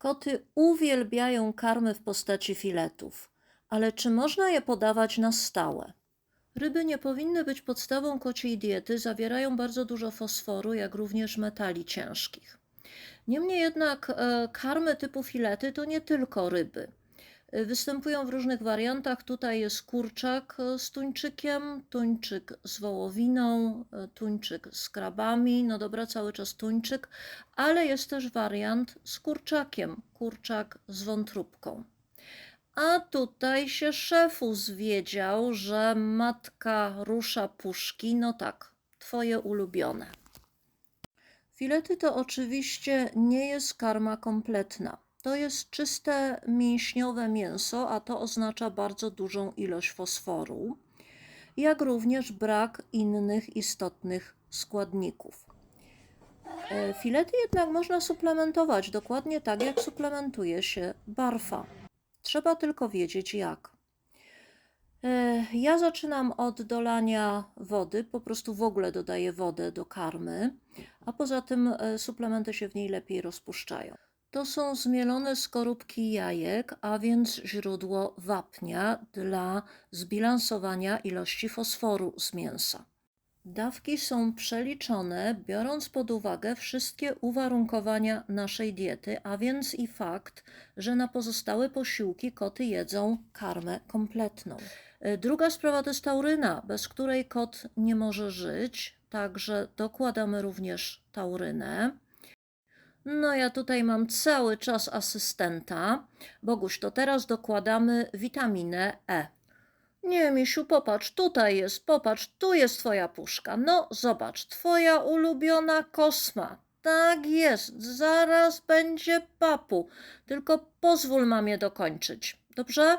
Koty uwielbiają karmy w postaci filetów, ale czy można je podawać na stałe? Ryby nie powinny być podstawą kociej diety, zawierają bardzo dużo fosforu, jak również metali ciężkich. Niemniej jednak e, karmy typu filety to nie tylko ryby. E, Występują w różnych wariantach. Tutaj jest kurczak e, z tuńczykiem, tuńczyk z wołowiną, e, tuńczyk z krabami. No dobra, cały czas tuńczyk, ale jest też wariant z kurczakiem, kurczak z wątróbką. A tutaj się szefu zwiedział, że matka rusza puszki. No tak, twoje ulubione. Filety to oczywiście nie jest karma kompletna. To jest czyste mięśniowe mięso, a to oznacza bardzo dużą ilość fosforu, jak również brak innych istotnych składników. E, Filety jednak można suplementować dokładnie tak, jak suplementuje się barfa. Trzeba tylko wiedzieć jak. E, Ja zaczynam od dolania wody, po prostu w ogóle dodaję wodę do karmy, a poza tym e, suplementy się w niej lepiej rozpuszczają. To są zmielone skorupki jajek, a więc źródło wapnia dla zbilansowania ilości fosforu z mięsa. Dawki są przeliczone, biorąc pod uwagę wszystkie uwarunkowania naszej diety, a więc i fakt, że na pozostałe posiłki koty jedzą karmę kompletną. E, Druga sprawa to jest tauryna, bez której kot nie może żyć, także dokładamy również taurynę. No, ja tutaj mam cały czas asystenta. Boguś, to teraz dokładamy witaminę E. Nie, misiu, popatrz, tutaj jest, popatrz, tu jest twoja puszka. No, zobacz, twoja ulubiona kosma. Tak jest, zaraz będzie papu. Tylko pozwól mamie dokończyć, dobrze?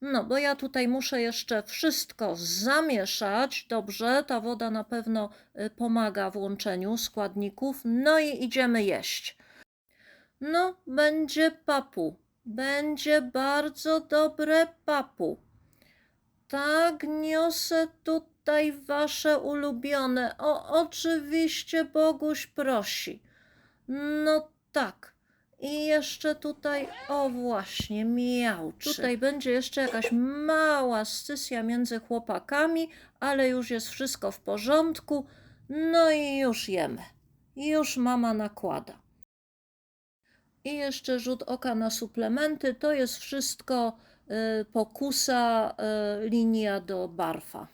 No, bo ja tutaj muszę jeszcze wszystko zamieszać. Dobrze, ta woda na pewno y, pomaga w łączeniu składników. No i idziemy jeść. No, będzie papu. Będzie bardzo dobre papu. Tak, niosę tutaj wasze ulubione. O, oczywiście Boguś prosi. No tak. I jeszcze tutaj, o właśnie, miauczy. Tutaj będzie jeszcze jakaś mała scysja między chłopakami, ale już jest wszystko w porządku. No i już jemy. Już mama nakłada. I jeszcze rzut oka na suplementy. To jest wszystko y, pokusa, y, linia do barfa.